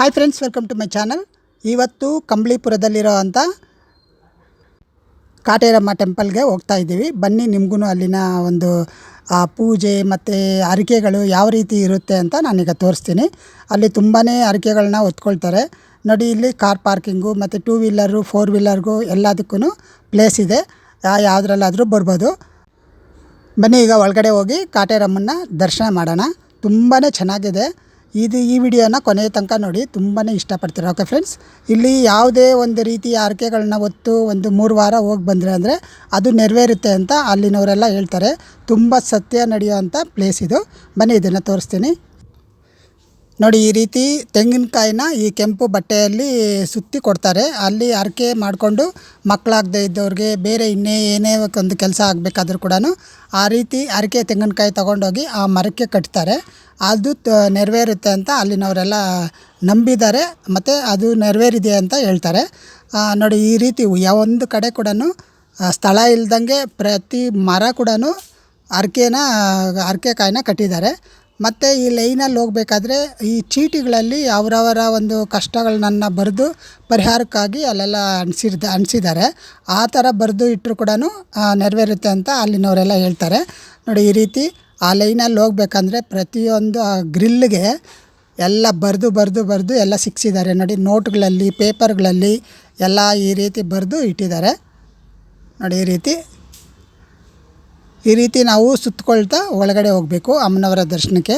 Hi friends welcome to my channel ಇವತ್ತು ಕಂಬಳಿಪುರದಲ್ಲಿರೋ ಅಂಥ ಕಾಟೇರಮ್ಮ ಟೆಂಪಲ್ಗೆ ಹೋಗ್ತಾ ಇದ್ದೀವಿ. ಬನ್ನಿ ನಿಮಗೂ ಅಲ್ಲಿನ ಒಂದು ಪೂಜೆ ಮತ್ತು ಅರಿಕೆಗಳು ಯಾವ ರೀತಿ ಇರುತ್ತೆ ಅಂತ ನಾನೀಗ ತೋರಿಸ್ತೀನಿ. ಅಲ್ಲಿ ತುಂಬಾ ಅರಿಕೆಗಳನ್ನ ಹೊತ್ಕೊಳ್ತಾರೆ. ನೋಡಿ, ಇಲ್ಲಿ ಕಾರ್ ಪಾರ್ಕಿಂಗು ಮತ್ತು ಟೂ ವೀಲರು ಫೋರ್ ವೀಲರ್ಗೂ ಎಲ್ಲದಕ್ಕೂ ಪ್ಲೇಸ್ ಇದೆ. ಯಾವುದ್ರಲ್ಲಾದರೂ ಬರ್ಬೋದು. ಬನ್ನಿ, ಈಗ ಒಳಗಡೆ ಹೋಗಿ ಕಾಟೇರಮ್ಮನ ದರ್ಶನ ಮಾಡೋಣ. ತುಂಬಾ ಚೆನ್ನಾಗಿದೆ. ಇದು ಈ ವಿಡಿಯೋನ ಕೊನೆಯ ತನಕ ನೋಡಿ ತುಂಬಾ ಇಷ್ಟಪಡ್ತೀರ? ಓಕೆ ಫ್ರೆಂಡ್ಸ್ ಇಲ್ಲಿ ಯಾವುದೇ ಒಂದು ರೀತಿಯ ಆರ್ಕೆಗಳನ್ನ ಹೊತ್ತು ಒಂದು ಮೂರು ವಾರ ಹೋಗಿ ಬಂದರೆ ಅಂದರೆ ಅದು ನೆರವೇರುತ್ತೆ ಅಂತ ಅಲ್ಲಿನವರೆಲ್ಲ ಹೇಳ್ತಾರೆ. ತುಂಬ ಸತ್ಯ ನಡೆಯುವಂಥ ಪ್ಲೇಸ್ ಇದು. ಬನ್ನಿ, ಇದನ್ನು ತೋರಿಸ್ತೀನಿ. ನೋಡಿ, ಈ ರೀತಿ ತೆಂಗಿನಕಾಯಿನ ಈ ಕೆಂಪು ಬಟ್ಟೆಯಲ್ಲಿ ಸುತ್ತಿ ಕೊಡ್ತಾರೆ. ಅಲ್ಲಿ ಹರಕೆ ಮಾಡಿಕೊಂಡು ಮಕ್ಕಳಾಗದೇ ಇದ್ದವ್ರಿಗೆ ಬೇರೆ ಇನ್ನೇ ಏನೇ ಒಂದು ಕೆಲಸ ಆಗಬೇಕಾದ್ರೂ ಕೂಡ ಆ ರೀತಿ ಹರಕೆ ತೆಂಗಿನಕಾಯಿ ತೊಗೊಂಡೋಗಿ ಆ ಮರಕ್ಕೆ ಕಟ್ತಾರೆ. ಅದು ತ, ನೆರವೇರುತ್ತೆ ಅಂತ ಅಲ್ಲಿನವರೆಲ್ಲ ನಂಬಿದ್ದಾರೆ. ಮತ್ತು ಅದು ನೆರವೇರಿದೆ ಅಂತ ಹೇಳ್ತಾರೆ. ನೋಡಿ, ಈ ರೀತಿ ಯಾವೊಂದು ಕಡೆ ಕೂಡ ಸ್ಥಳ ಇಲ್ದಂಗೆ ಪ್ರತಿ ಮರ ಕೂಡ ಹರಕೆನ, ಹರಕೆ ಕಾಯಿನ ಕಟ್ಟಿದ್ದಾರೆ. ಮತ್ತು ಈ ಲೈನಲ್ಲಿ ಹೋಗಬೇಕಾದ್ರೆ ಈ ಚೀಟಿಗಳಲ್ಲಿ ಅವರವರ ಒಂದು ಕಷ್ಟಗಳನ್ನ ಬರೆದು ಪರಿಹಾರಕ್ಕಾಗಿ ಅಲ್ಲೆಲ್ಲ ಅಂಟಿಸಿರ್ದ ಅಂಟಿಸಿದ್ದಾರೆ ಆ ಥರ ಬರೆದು ಇಟ್ಟರು ಕೂಡ ನೆರವೇರುತ್ತೆ ಅಂತ ಅಲ್ಲಿನವರೆಲ್ಲ ಹೇಳ್ತಾರೆ. ನೋಡಿ, ಈ ರೀತಿ ಆ ಲೈನಲ್ಲಿ ಹೋಗ್ಬೇಕಂದ್ರೆ ಪ್ರತಿಯೊಂದು ಆ ಗ್ರಿಲ್ಗೆ ಎಲ್ಲ ಬರೆದು ಬರೆದು ಬರೆದು ಎಲ್ಲ ಸಿಕ್ಸಿದ್ದಾರೆ. ನೋಡಿ, ನೋಟ್ಗಳಲ್ಲಿ, ಪೇಪರ್ಗಳಲ್ಲಿ ಎಲ್ಲ ಈ ರೀತಿ ಬರೆದು ಇಟ್ಟಿದ್ದಾರೆ. ನೋಡಿ, ಈ ರೀತಿ. ಈ ರೀತಿ ನಾವು ಸುತ್ತಕೊಳ್ತಾ ಒಳಗಡೆ ಹೋಗಬೇಕು ಅಮ್ಮನವರ ದರ್ಶನಕ್ಕೆ.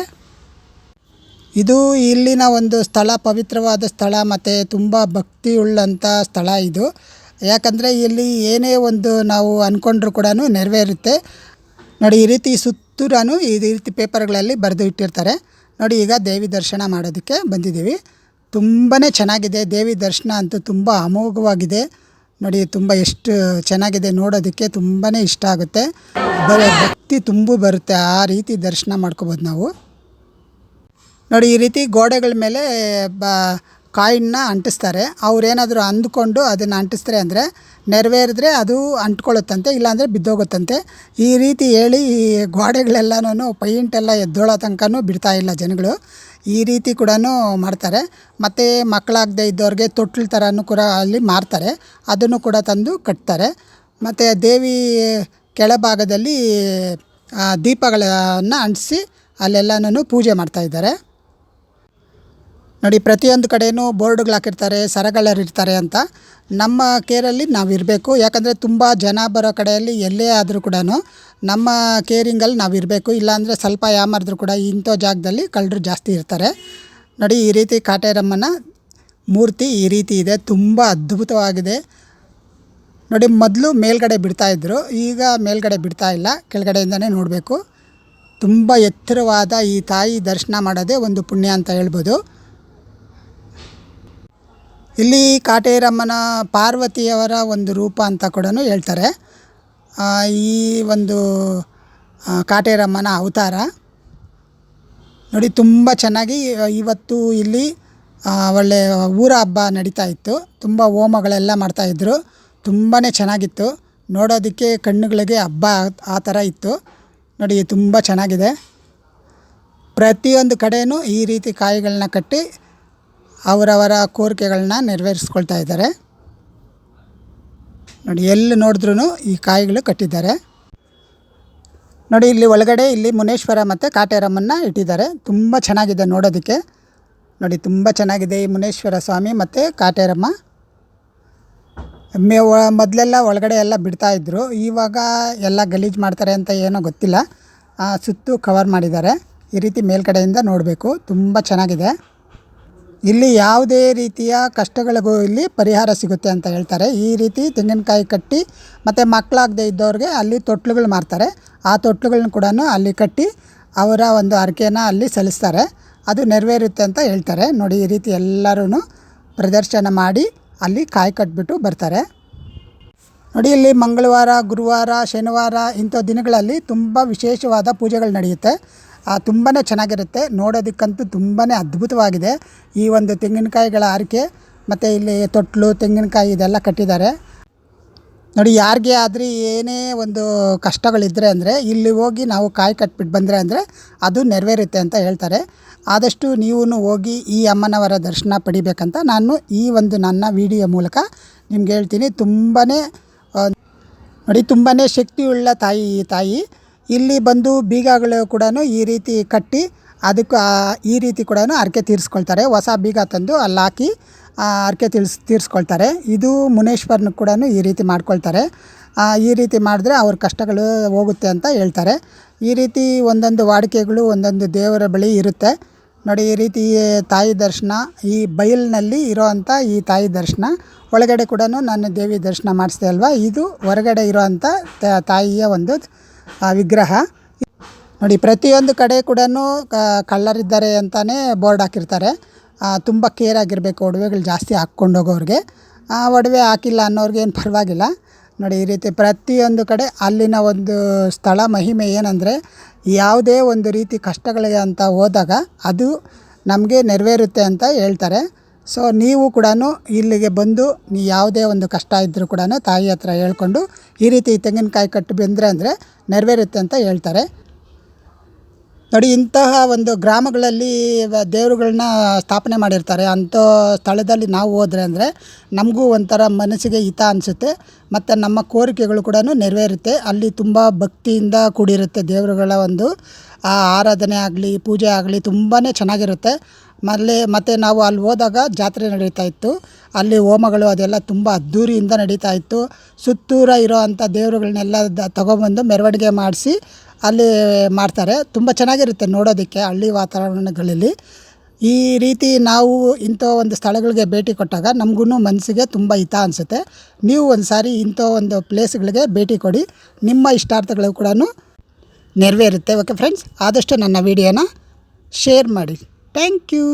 ಇದು ಇಲ್ಲಿನ ಒಂದು ಸ್ಥಳ, ಪವಿತ್ರವಾದ ಸ್ಥಳ ಮತ್ತು ತುಂಬ ಭಕ್ತಿಯುಳ್ಳಂಥ ಸ್ಥಳ ಇದು. ಯಾಕಂದರೆ ಇಲ್ಲಿ ಏನೇ ಒಂದು ನಾವು ಅಂದ್ಕೊಂಡ್ರೂ ಕೂಡ ನೆರವೇರುತ್ತೆ. ನೋಡಿ, ಈ ರೀತಿ ಸುತ್ತೂರು ಈ ರೀತಿ ಪೇಪರ್ಗಳಲ್ಲಿ ಬರೆದು ಇಟ್ಟಿರ್ತಾರೆ. ನೋಡಿ, ಈಗ ದೇವಿ ದರ್ಶನ ಮಾಡೋದಕ್ಕೆ ಬಂದಿದ್ದೀವಿ. ತುಂಬಾ ಚೆನ್ನಾಗಿದೆ. ದೇವಿ ದರ್ಶನ ಅಂತೂ ತುಂಬ ಅಮೋಘವಾಗಿದೆ. ನೋಡಿ, ತುಂಬ ಎಷ್ಟು ಚೆನ್ನಾಗಿದೆ ನೋಡೋದಕ್ಕೆ ತುಂಬಾ ಇಷ್ಟ ಆಗುತ್ತೆ. ಭಕ್ತಿ ತುಂಬು ಬರುತ್ತೆ ಆ ರೀತಿ ದರ್ಶನ ಮಾಡ್ಕೋಬೋದು ನಾವು. ನೋಡಿ, ಈ ರೀತಿ ಗೋಡೆಗಳ ಮೇಲೆ ಬ ಕಾಯಿನ್ನ ಅಂಟಿಸ್ತಾರೆ. ಅವ್ರೇನಾದರೂ ಅಂದ್ಕೊಂಡು ಅದನ್ನು ಅಂಟಿಸ್ತಾರೆ ಅಂದರೆ ನೆರವೇರಿದ್ರೆ ಅದು ಅಂಟ್ಕೊಳ್ಳುತ್ತಂತೆ, ಇಲ್ಲಾಂದರೆ ಬಿದ್ದೋಗುತ್ತಂತೆ. ಈ ರೀತಿ ಹೇಳಿ ಈ ಗೋಡೆಗಳೆಲ್ಲನೂ ಪೈಂಟ್ ಎಲ್ಲ ಎದ್ದೋಳೋ ತನಕನೂ ಬಿಡ್ತಾ ಇಲ್ಲ ಜನಗಳು. ಈ ರೀತಿ ಕೂಡ ಮಾಡ್ತಾರೆ. ಮತ್ತು ಮಕ್ಕಳಾಗದೇ ಇದ್ದವ್ರಿಗೆ ತೊಟ್ಲು ಥರನೂ ಕೂಡ ಅಲ್ಲಿ ಮಾರ್ತಾರೆ. ಅದನ್ನು ಕೂಡ ತಂದು ಕಟ್ತಾರೆ. ಮತ್ತು ದೇವಿ ಕೆಳಭಾಗದಲ್ಲಿ ದೀಪಗಳನ್ನು ಅಂಟಿಸಿ ಅಲ್ಲೆಲ್ಲನೂ ಪೂಜೆ ಮಾಡ್ತಾ ಇದ್ದಾರೆ. ನೋಡಿ, ಪ್ರತಿಯೊಂದು ಕಡೆಯೂ ಬೋರ್ಡ್ಗಳು ಹಾಕಿರ್ತಾರೆ ಸರಗಳರು ಇರ್ತಾರೆ ಅಂತ. ನಮ್ಮ ಕೇರಲ್ಲಿ ನಾವು ಇರಬೇಕು. ಯಾಕಂದರೆ ತುಂಬ ಜನ ಬರೋ ಕಡೆಯಲ್ಲಿ ಎಲ್ಲೇ ಆದರೂ ಕೂಡ ನಮ್ಮ ಕೇರಿಂಗಲ್ಲಿ ನಾವು ಇರಬೇಕು. ಇಲ್ಲಾಂದರೆ ಸ್ವಲ್ಪ ಯಾಮಾರಿದ್ರು ಕೂಡ ಇಂಥ ಜಾಗದಲ್ಲಿ ಕಳ್ಳರು ಜಾಸ್ತಿ ಇರ್ತಾರೆ. ನೋಡಿ, ಈ ರೀತಿ ಕಾಟೇರಮ್ಮನ ಮೂರ್ತಿ ಈ ರೀತಿ ಇದೆ. ತುಂಬ ಅದ್ಭುತವಾಗಿದೆ. ನೋಡಿ, ಮೊದಲು ಮೇಲ್ಗಡೆ ಬಿಡ್ತಾಯಿದ್ರು ಈಗ ಮೇಲ್ಗಡೆ ಬಿಡ್ತಾ ಇಲ್ಲ. ಕೆಳಗಡೆಯಿಂದನೇ ನೋಡಬೇಕು. ತುಂಬ ಎತ್ತರವಾದ ಈ ತಾಯಿ ದರ್ಶನ ಮಾಡೋದೇ ಒಂದು ಪುಣ್ಯ ಅಂತ ಹೇಳ್ಬೋದು. ಇಲ್ಲಿ ಕಾಟೇರಮ್ಮನ ಪಾರ್ವತಿಯವರ ಒಂದು ರೂಪ ಅಂತ ಕೂಡ ಹೇಳ್ತಾರೆ. ಈ ಒಂದು ಕಾಟೇರಮ್ಮನ ಅವತಾರ. ನೋಡಿ, ತುಂಬ ಚೆನ್ನಾಗಿ ಇವತ್ತು ಇಲ್ಲಿ ಒಳ್ಳೆ ಊರ ಹಬ್ಬ ನಡೀತಾ ಇತ್ತು. ತುಂಬ ಹೋಮಗಳೆಲ್ಲ ಮಾಡ್ತಾಯಿದ್ರು ತುಂಬಾ ಚೆನ್ನಾಗಿತ್ತು. ನೋಡೋದಕ್ಕೆ ಕಣ್ಣುಗಳಿಗೆ ಹಬ್ಬ ಆ ಥರ ಇತ್ತು. ನೋಡಿ, ತುಂಬ ಚೆನ್ನಾಗಿದೆ. ಪ್ರತಿಯೊಂದು ಕಡೆಯೂ ಈ ರೀತಿ ಕಾಯಿಗಳನ್ನ ಕಟ್ಟಿ ಅವರವರ ಕೋರಿಕೆಗಳನ್ನ ನೆರವೇರಿಸ್ಕೊಳ್ತಾ ಇದ್ದಾರೆ. ನೋಡಿ, ಎಲ್ಲಿ ನೋಡಿದ್ರೂ ಈ ಕಾಯಿಗಳು ಕಟ್ಟಿದ್ದಾರೆ. ನೋಡಿ, ಇಲ್ಲಿ ಒಳಗಡೆ ಇಲ್ಲಿ ಮುನೇಶ್ವರ ಮತ್ತು ಕಾಟೇರಮ್ಮನ್ನ ಇಟ್ಟಿದ್ದಾರೆ. ತುಂಬ ಚೆನ್ನಾಗಿದೆ ನೋಡೋದಕ್ಕೆ. ನೋಡಿ, ತುಂಬ ಚೆನ್ನಾಗಿದೆ ಈ ಮುನೇಶ್ವರ ಸ್ವಾಮಿ ಮತ್ತು ಕಾಟೇರಮ್ಮ. ಮೇ ಮೊದಲೆಲ್ಲ ಒಳಗಡೆ ಎಲ್ಲ ಬಿಡ್ತಾ ಇದ್ದರು ಇವಾಗ ಎಲ್ಲ ಗಲೀಜು ಮಾಡ್ತಾರೆ ಅಂತ ಏನೋ ಗೊತ್ತಿಲ್ಲ. ಸುತ್ತು ಕವರ್ ಮಾಡಿದ್ದಾರೆ. ಈ ರೀತಿ ಮೇಲ್ಗಡೆಯಿಂದ ನೋಡಬೇಕು. ತುಂಬ ಚೆನ್ನಾಗಿದೆ. ಇಲ್ಲಿ ಯಾವುದೇ ರೀತಿಯ ಕಷ್ಟಗಳಿಗೂ ಇಲ್ಲಿ ಪರಿಹಾರ ಸಿಗುತ್ತೆ ಅಂತ ಹೇಳ್ತಾರೆ. ಈ ರೀತಿ ತೆಂಗಿನಕಾಯಿ ಕಟ್ಟಿ ಮತ್ತು ಮಕ್ಕಳಾಗದೇ ಇದ್ದವ್ರಿಗೆ ಅಲ್ಲಿ ತೊಟ್ಲುಗಳು ಮಾರ್ತಾರೆ. ಆ ತೊಟ್ಲುಗಳನ್ನ ಕೂಡ ಅಲ್ಲಿ ಕಟ್ಟಿ ಅವರ ಒಂದು ಹರಕೆನ ಅಲ್ಲಿ ಸಲ್ಲಿಸ್ತಾರೆ. ಅದು ನೆರವೇರುತ್ತೆ ಅಂತ ಹೇಳ್ತಾರೆ. ನೋಡಿ, ಈ ರೀತಿ ಎಲ್ಲರೂ ಪ್ರದರ್ಶನ ಮಾಡಿ ಅಲ್ಲಿ ಕಾಯಿ ಕಟ್ಬಿಟ್ಟು ಬರ್ತಾರೆ. ನೋಡಿ, ಇಲ್ಲಿ ಮಂಗಳವಾರ, ಗುರುವಾರ, ಶನಿವಾರ ಇಂಥ ದಿನಗಳಲ್ಲಿ ತುಂಬ ವಿಶೇಷವಾದ ಪೂಜೆಗಳು ನಡೆಯುತ್ತೆ. ತುಂಬಾ ಚೆನ್ನಾಗಿರುತ್ತೆ. ನೋಡೋದಕ್ಕಂತೂ ತುಂಬಾ ಅದ್ಭುತವಾಗಿದೆ. ಈ ಒಂದು ತೆಂಗಿನಕಾಯಿಗಳ ಆರಕೆ ಮತ್ತು ಇಲ್ಲಿ ತೊಟ್ಲು, ತೆಂಗಿನಕಾಯಿ ಇದೆಲ್ಲ ಕಟ್ಟಿದ್ದಾರೆ. ನೋಡಿ, ಯಾರಿಗೆ ಆದರೆ ಏನೇ ಒಂದು ಕಷ್ಟಗಳಿದ್ದರೆ ಅಂದರೆ, ಇಲ್ಲಿ ಹೋಗಿ ನಾವು ಕಾಯಿ ಕಟ್ಬಿಟ್ಟು ಬಂದರೆ ಅಂದರೆ, ಅದು ನೆರವೇರುತ್ತೆ ಅಂತ ಹೇಳ್ತಾರೆ. ಆದಷ್ಟು ನೀವು ಹೋಗಿ ಈ ಅಮ್ಮನವರ ದರ್ಶನ ಪಡಿಬೇಕಂತ ನಾನು ಈ ಒಂದು ನನ್ನ ವಿಡಿಯೋ ಮೂಲಕ ನಿಮ್ಗೆ ಹೇಳ್ತೀನಿ. ತುಂಬಾ ನೋಡಿ ತುಂಬಾ ಶಕ್ತಿಯುಳ್ಳ ತಾಯಿ ಈ ತಾಯಿ. ಇಲ್ಲಿ ಬಂದು ಬೀಗಗಳು ಕೂಡ ಈ ರೀತಿ ಕಟ್ಟಿ ಅದಕ್ಕೆ ಈ ರೀತಿ ಕೂಡ ಹರಕೆ ತೀರಿಸ್ಕೊಳ್ತಾರೆ. ಹೊಸ ಬೀಗ ತಂದು ಅಲ್ಲಿ ಹಾಕಿ ಅರಕೆ ತೀರ್ಸ್, ತೀರಿಸ್ಕೊಳ್ತಾರೆ. ಇದು ಮುನೇಶ್ವರನ ಕೂಡ ಈ ರೀತಿ ಮಾಡ್ಕೊಳ್ತಾರೆ. ಈ ರೀತಿ ಮಾಡಿದ್ರೆ ಅವ್ರ ಕಷ್ಟಗಳು ಹೋಗುತ್ತೆ ಅಂತ ಹೇಳ್ತಾರೆ. ಈ ರೀತಿ ಒಂದೊಂದು ವಾಡಿಕೆಗಳು, ಒಂದೊಂದು ದೇವರ ಬಳಿ ಇರುತ್ತೆ. ನೋಡಿ, ಈ ರೀತಿ ತಾಯಿ ದರ್ಶನ, ಈ ಬಯಲಿನಲ್ಲಿ ಇರೋವಂಥ ಈ ತಾಯಿ ದರ್ಶನ, ಒಳಗಡೆ ಕೂಡ ನಾನು ದೇವಿ ದರ್ಶನ ಮಾಡಿಸ್ದೆ ಅಲ್ವಾ? ಇದು ಹೊರಗಡೆ ತ- ತಾಯಿಯ ಒಂದು ಆ, ವಿಗ್ರಹ. ನೋಡಿ ಪ್ರತಿಯೊಂದು ಕಡೆ ಕೂಡ ಕಳ್ಳರಿದ್ದಾರೆ ಅಂತಲೇ ಬೋರ್ಡ್ ಹಾಕಿರ್ತಾರೆ. ತುಂಬ ಕೇರ್ ಆಗಿರಬೇಕು ಒಡವೆಗಳು ಜಾಸ್ತಿ ಹಾಕ್ಕೊಂಡು ಹೋಗೋರಿಗೆ. ಆ, ಒಡವೆ ಹಾಕಿಲ್ಲ ಅನ್ನೋರಿಗೆ ಏನು ಪರವಾಗಿಲ್ಲ. ನೋಡಿ ಈ ರೀತಿ ಪ್ರತಿಯೊಂದು ಕಡೆ ಅಲ್ಲಿನ ಒಂದು ಸ್ಥಳ ಮಹಿಮೆ ಏನಂದರೆ ಯಾವುದೇ ಒಂದು ರೀತಿ ಕಷ್ಟಗಳಿಗೆ ಅಂತ ಹೋದಾಗ ಅದು ನಮಗೆ ನೆರವೇರುತ್ತೆ ಅಂತ ಹೇಳ್ತಾರೆ. ಸೊ ನೀವು ಕೂಡ ಇಲ್ಲಿಗೆ ಬಂದು ನೀವು ಯಾವುದೇ ಒಂದು ಕಷ್ಟ ಇದ್ದರೂ ಕೂಡ ತಾಯಿ ಹತ್ರ ಹೇಳ್ಕೊಂಡು ಈ ರೀತಿ ತೆಂಗಿನಕಾಯಿ ಕಟ್ಟು ಬಂದರೆ ಅಂದರೆ ನೆರವೇರುತ್ತೆ ಅಂತ ಹೇಳ್ತಾರೆ. ನೋಡಿ, ಇಂತಹ ಒಂದು ಗ್ರಾಮಗಳಲ್ಲಿ ದೇವರುಗಳನ್ನ ದೇವರುಗಳ್ನ ಸ್ಥಾಪನೆ ಮಾಡಿರ್ತಾರೆ. ಅಂಥ ಸ್ಥಳದಲ್ಲಿ ನಾವು ಹೋದರೆ ಅಂದರೆ ನಮಗೂ ಒಂಥರ ಮನಸ್ಸಿಗೆ ಹಿತ ಅನಿಸುತ್ತೆ. ಮತ್ತು ನಮ್ಮ ಕೋರಿಕೆಗಳು ಕೂಡ ನೆರವೇರುತ್ತೆ. ಅಲ್ಲಿ ತುಂಬ ಭಕ್ತಿಯಿಂದ ಕೂಡಿರುತ್ತೆ ದೇವರುಗಳ ಒಂದು ಆರಾಧನೆ ಆಗಲಿ, ಪೂಜೆ ಆಗಲಿ ತುಂಬಾ ಚೆನ್ನಾಗಿರುತ್ತೆ. ಮಲ್ಲಿ ಮತ್ತು ನಾವು ಅಲ್ಲಿ ಹೋದಾಗ ಜಾತ್ರೆ ನಡೀತಾ ಇತ್ತು. ಅಲ್ಲಿ ಹೋಮಗಳು ಅದೆಲ್ಲ ತುಂಬ ಅದ್ಧೂರಿಯಿಂದ ನಡೀತಾ ಇತ್ತು. ಸುತ್ತೂರ ಇರೋ ಅಂಥ ದೇವರುಗಳನ್ನೆಲ್ಲ ದ ತಗೊಬಂದು ಮೆರವಣಿಗೆ ಮಾಡಿಸಿ ಅಲ್ಲಿ ಮಾಡ್ತಾರೆ. ತುಂಬ ಚೆನ್ನಾಗಿರುತ್ತೆ ನೋಡೋದಕ್ಕೆ ಹಳ್ಳಿ ವಾತಾವರಣಗಳಲ್ಲಿ. ಈ ರೀತಿ ನಾವು ಇಂಥ ಒಂದು ಸ್ಥಳಗಳಿಗೆ ಭೇಟಿ ಕೊಟ್ಟಾಗ ನಮಗೂ ಮನಸ್ಸಿಗೆ ತುಂಬ ಹಿತ ಅನಿಸುತ್ತೆ. ನೀವು ಒಂದು ಸಾರಿ ಇಂಥ ಒಂದು ಪ್ಲೇಸ್ಗಳಿಗೆ ಭೇಟಿ ಕೊಡಿ. ನಿಮ್ಮ ಇಷ್ಟಾರ್ಥಗಳು ಕೂಡ ನೆರವೇರುತ್ತೆ. ಓಕೆ ಫ್ರೆಂಡ್ಸ್ ಆದಷ್ಟು ನನ್ನ ವಿಡಿಯೋನ ಶೇರ್ ಮಾಡಿ. Thank you